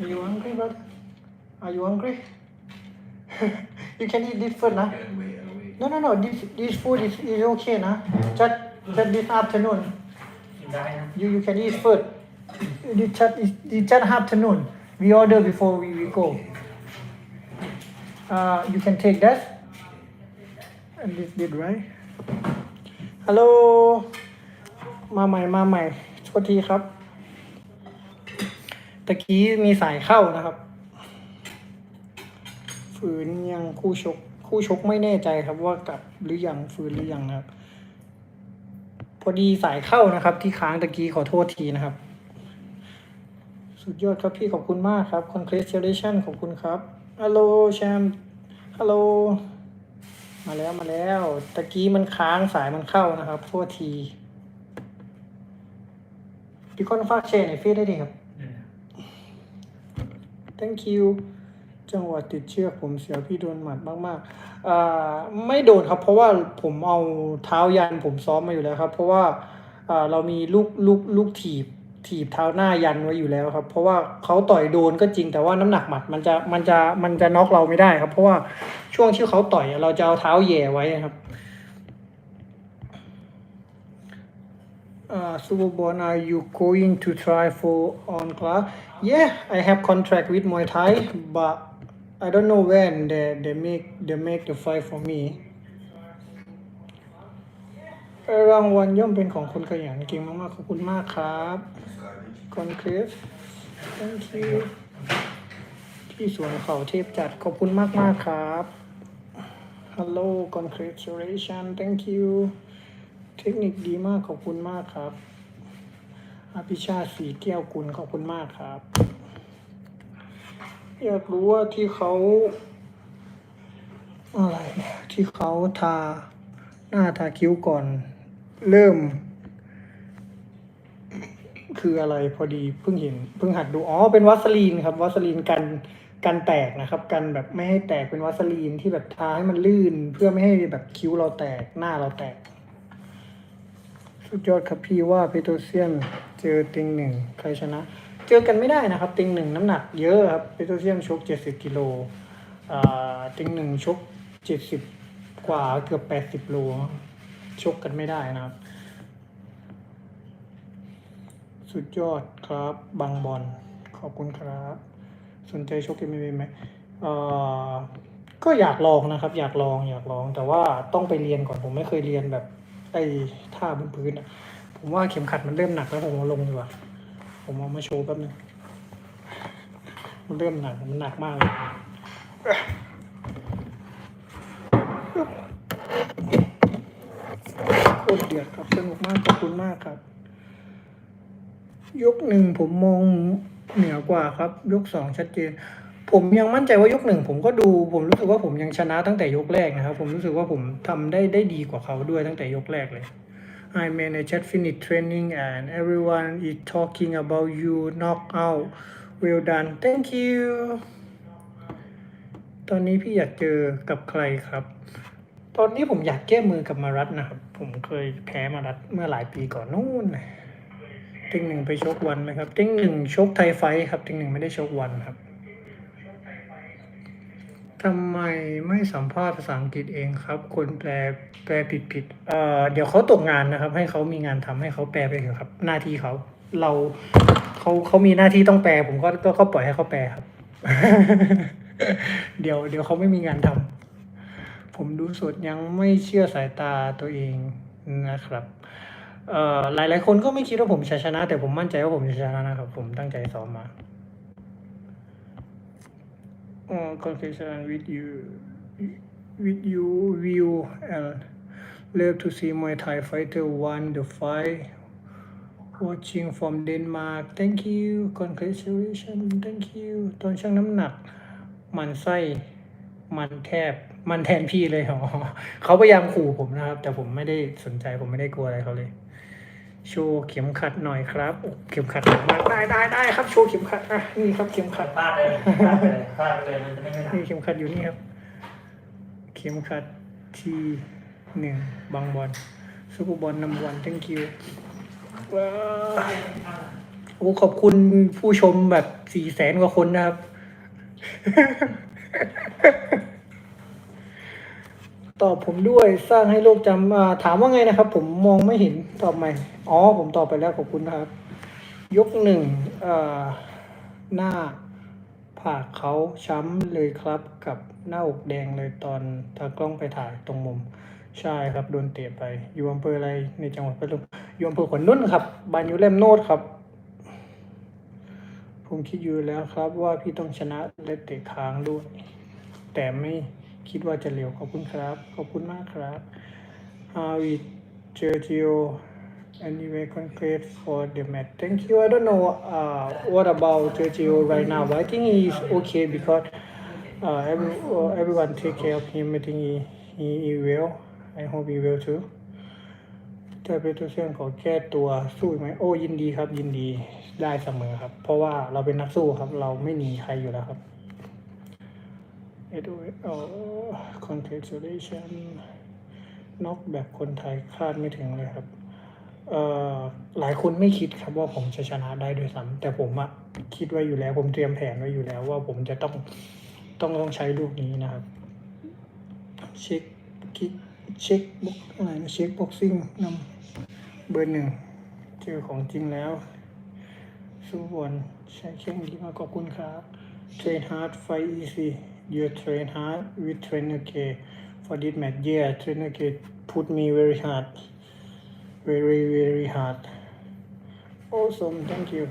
Are you hungry, brother? Are you hungry? you can eat this first, nah. Away, away. No, no, no. This this food is, is okay, nah. Just just this afternoon. กินได้นะ You you can eat first. This just this just afternoon. We order before we, we go. Uh, you can take that. And this did right. Hello. มาใหม่มาใหม่โทษทีครับ ตะกี้มีสายเข้านะครับ ฝืนยังคู่ชก คู่ชกไม่แน่ใจครับว่ากลับหรือยังฝืนหรือยังนะครับ พอดีสายเข้านะครับ ที่ค้างตะกี้ขอโทษทีนะครับ สุดยอดครับพี่ขอบคุณมากครับ congratulation ขอบคุณครับฮัลโหลแชมป์ฮัลโหลมาแล้วมาแล้วตะกี้มันค้างสายมันเข้านะครับโทษทีพี่คนฝากแชร์ในเฟซได้ดีครับ thank you จังหวะติดเชือกผมเสียพี่โดนหมัดมากๆอ่าไม่โดนครับ เพราะว่าผมเอาเท้ายันผมซ้อมมาอยู่แล้วครับ เพราะว่าอ่าเรามีลูกลูกลูกถีบถีบเท้าหน้ายันไว้อยู่แล้วครับ เพราะว่าเขาต่อยโดนก็จริงแต่ว่าน้ำหนักหมัดมันจะมันจะมันจะน็อกเราไม่ได้ครับ เพราะว่าช่วงที่เขาต่อยเราจะเอาเท้าแย่ไว้ครับ uh, Super Bowl, are you going to try for on class? Yeah, I have contract with Muay Thai, but I don't know when they, they make they make the fight for me. รางวัลย่อมเป็นของคนขยันเก่งมากๆขอบคุณมากครับคอนคริส thank you ที่สวนเขาเทพจัดขอบคุณมากๆครับ hello congratulation thank you เทคนิคดีมากขอบคุณมากครับอภิชาติสีแก้วกุลขอบคุณมากครับ อยากรู้ว่าที่เขาอะไรที่เขาทาหน้าทาคิ้วก่อน เริ่ม คืออะไรพอดีเพิ่งเห็นเพิ่งหัดดูอ๋อเป็นวัสลีนครับวัสลีนกันกันแตกนะครับ กันแบบไม่ให้แตกเป็นวัสลีนที่แบบทาให้มันลื่น เพื่อไม่ให้แบบคิ้วเราแตกหน้าเราแตก สุดยอดครับพี่ว่าเปโตรเซียมเจอติงหนึ่งใครชนะ เจอกันไม่ได้นะครับ ติงหนึ่งน้ำหนักเยอะครับเปโตรเซียมชกเจ็ดสิบกิโลอ่าติงหนึ่งชกเจ็ดสิบกว่าเกือบแปดสิบโลชกกันไม่ได้นะครับ สุดยอดครับบางบอลขอบคุณครับ สนใจชกเอ็มเอ็มไหมก็อยากลองนะครับ อยากลองอยากลองแต่ว่าต้องไปเรียนก่อนผมไม่เคยเรียนแบบ ไอ้ท่าบนพื้นอะ ผมว่าเข็มขัดมันเริ่มหนักแล้วผมเอาลงดีกว่า ผมเอามาโชว์แป๊บนึง มันเริ่มหนัก มันหนักมากเลยโคตรเดือดครับสนุกมากขอบคุณมากครับ ยกหนึ่งผมมองเหนือกว่าครับ ยกสองชัดเจน ผมยังมั่นใจว่ายกหนึ่งผมก็ดู ผมรู้สึกว่าผมยังชนะตั้งแต่ยกแรกนะครับ ผมรู้สึกว่าผมทำได้ได้ดีกว่าเขาด้วยตั้งแต่ยกแรกเลย I man I just finished training and everyone is talking about you knock out well done thank you ตอนนี้พี่อยากเจอกับใครครับ ตอนนี้ผมอยากแก้มือกับมารัตนะครับ ผมเคยแพ้มารัตเมื่อหลายปีก่อนนู่นนะติงหนึ่งไปชกวันไหมครับติงหนึ่งชกไทยไฟท์ครับติงหนึ่งไม่ได้ชกวันครับ ทำไมไม่สัมภาษณ์ภาษาอังกฤษเองครับ คนแปลแปลผิดผิดเอ่อเดี๋ยวเขาตกงานนะครับ ให้เขามีงานทำให้เขาแปลไปเถอะครับ หน้าที่เขาเราเขาเขามีหน้าที่ต้องแปล ผมก็ก็ก็ปล่อยให้เขาแปลครับ เดี๋ยวเดี๋ยวเขาไม่มีงานทำผมดูสดยังไม่เชื่อสายตาตัวเองนะครับเอ่อหลายหลายๆคนก็ไม่คิดว่าผมจะชนะ แต่ผมมั่นใจว่าผมจะชนะนะครับ ผมตั้งใจซ้อมมา uh, conversation with you with you view and love to see Muay Thai fighter won the fight watching from Denmark thank you congratulations thank you ตอนชั่งน้ำหนัก มันไส้ มันแทบ มันแทนพี่เลยอ๋อเขาพยายามขู่ผมนะครับ แต่ผมไม่ได้สนใจผมไม่ได้กลัวอะไรเขาเลย โชว์เข็มขัดหน่อยครับโอ้เข็มขัดหนักมากได้ได้ได้ครับโชว์เข็มขัดอะนี่ครับเข็มขัดพลาดเลยพลาดไปเลยพลาดไปเลยมันจะไม่ไม่หนักนี่เข็มขัดอยู่นี่ครับ เข็มขัดทีหนึ่งบางบอลซูเปอร์บอลนำวัน thank you ว้าวโอ้ขอบคุณผู้ชมแบบสี่แสนกว่าคนนะครับ ตอบผมด้วยสร้างให้โลกจำอ่าถามว่าไงนะครับ ผมมองไม่เห็นตอบใหม่อ๋อผมตอบไปแล้วขอบคุณนะครับ ยกหนึ่งหน้าผากเขาช้ำเลยครับกับหน้าอกแดงเลยตอนตากล้องไปถ่ายตรงมุมใช่ครับโดนเตะไป อยู่อำเภออะไรในจังหวัดพัทลุงอยู่อำเภอขวัญนุ่นครับบ้านอยู่เล่มโนดครับ ผมคิดอยู่แล้วครับว่าพี่ต้องชนะและเตะค้างด้วย แต่ไม่ คิดว่าจะเร็วขอบคุณครับ ขอบคุณมากครับ How is Sergio anyway concrete for the match thank you I don't know uh, what about Sergio right now but I think he is okay because uh, every, uh, everyone take care of him I think he, he, he will I hope he will too ถ้าเป็นตัวเชื่อมขอแก้ตัวสู้ไหมโอ้ยินดีครับยินดีได้เสมอครับ เพราะว่าเราเป็นนักสู้ครับ เราไม่หนีใครอยู่แล้วครับ เอดโอ้ congratulation น็อกแบบคนไทยคาดไม่ถึงเลยครับ เอ่อหลายคนไม่คิดครับว่าผมจะชนะได้ด้วยซ้ำแต่ผมอะคิดไว้อยู่แล้วผมเตรียมแผนไว้อยู่แล้วว่าผมจะต้องต้องต้องใช้ลูกนี้นะครับ เช็คคิกเช็คบุ๊กอะไรนะเช็คบ็อกซิ่งนำเบอร์หนึ่งเจอของจริงแล้วสู้บอลใช้แข้งดีมากขอบคุณครับ train hard fight easy you train hard with train okay for this match. Yeah train okay put me very hard very very hard. Awesome thank you